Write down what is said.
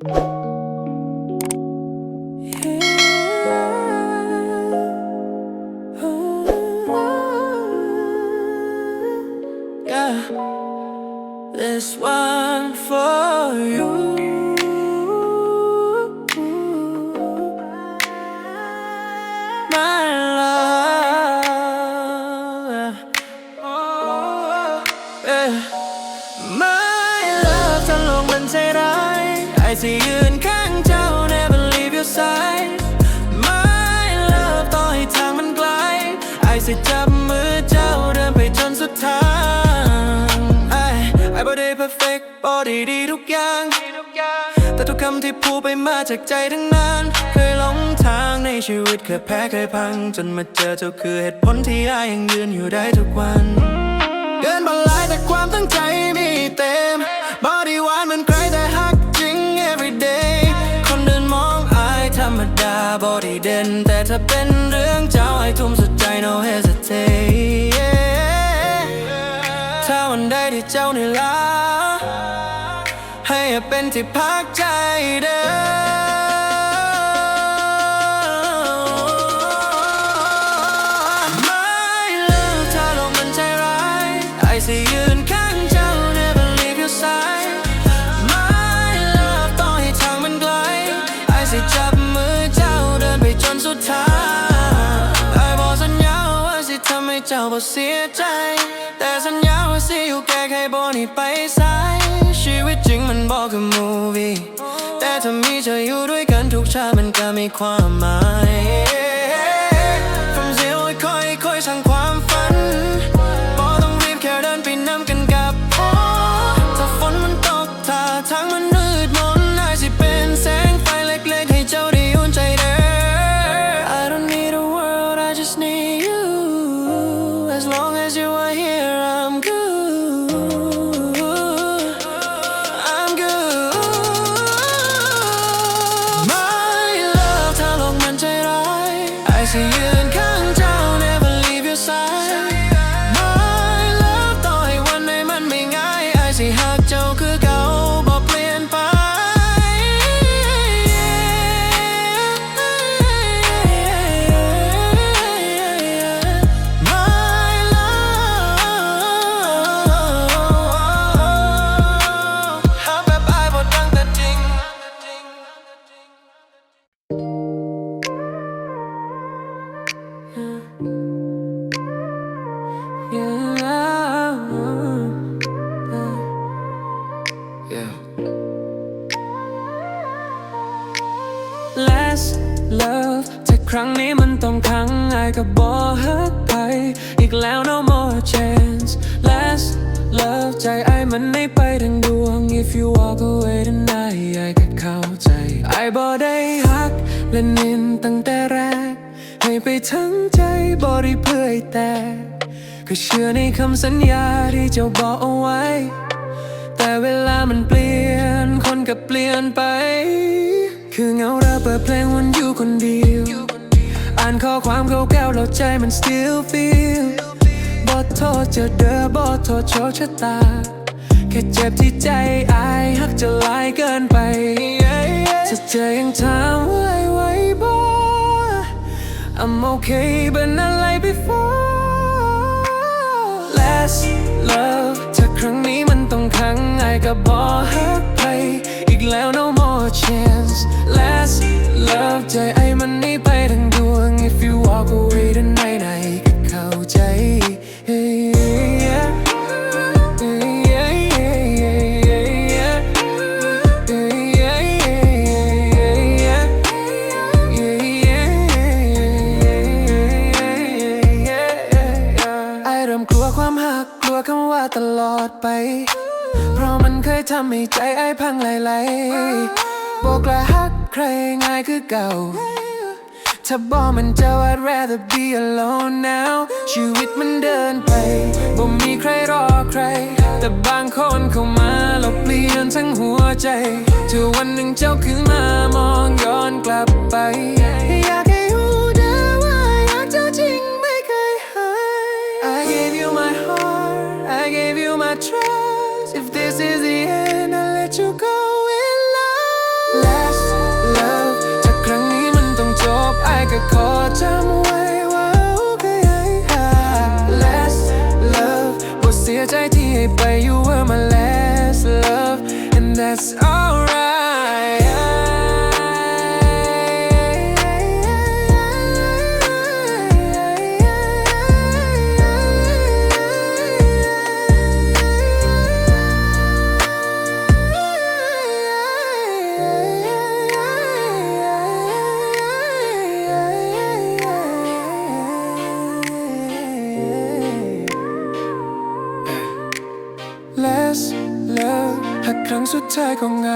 Yeah, this one for you. ไอ้ที่ยืนข้างเจ้า never leave your side My love ต่อให้ทางมันไกลไอสิจับมือเจ้าเดินไปจนสุดทางไอ้ไอ้บ่ได้ perfect บ่ได้ดีทุกอย่าง แต่ทุกคำที่พูดไปมาจากใจทั้งนั้นเคยหลงทางในชีวิตเคยแพ้เคยพัง จนมาเจอเจ้าคือเหตุผลที่ไอ้ยังยืนอยู่ได้ทุกวัน เป็นที่พักใจเด้อ My love ถ้าโลกมันใจร้ายไอ้สิยืนข้างเจ้า never leave your side My love ต่อให้ทางมันไกลไอ้สิจับมือเจ้าเดินไปจนสุดทางไอ้บอกสัญญาว่าสิทำให้เจ้าบ่เสียใจ แต่สัญญาว่าสิอยู่แก้ไขบ่หนีไปสาย บอกคือมูวี่แต่ถ้ามีเธออยู่ด้วยกันทุกชาติมันก็มีความหมาย ครั้งนี้มันต้องขังไอ้ก็บอกฮักไป อีกแล้ว no more chance Last love ใจไอ้มันไม่ไปทั้งดวง If you walk away tonight ไอ้ก็เข้าใจ ไอ้บ่ได้ฮักและนินตั้งแต่แรก ให้ไปทั้งใจบ่ได้เพื่อให้แต่ก็เชื่อในคำสัญญาที่เจ้าบอกเอาไว้ แต่เวลามันเปลี่ยน คนก็เปลี่ยนไป คือเงาเราเปิดเพลงวนอยู่คนเดียว ข้อความเก่าๆแล้วใจมัน still feel บอโทษเจะเด้อบอโทษโชคชะตา แค่เจ็บที่ใจอายหักจะลายเกินไปจะเจอยังถามว่าไอ้ไหวบอ I'm okay but not like before Last love ถ้าครั้งนี้มันต้องขังไอก็บอกฮักไปอีกแล้ว no more ามหักกลัวคำว่าตลอดไป เพราะมันเคยทำให้ใจไอ้พังไหลๆบอกละฮักใครง่ายคือเก่า ถ้าบอกมันจะ I'd rather be alone now ชีวิตมันเดินไปบ่มีใครรอใคร แต่บางคนเข้ามาแล้วเปลี่ยนทั้งหัวใจถ้าวันหนึ่งเจ้าขึ้นมามองย้อนกลับไป S แล้วหากครั้งสุดท้ายของไง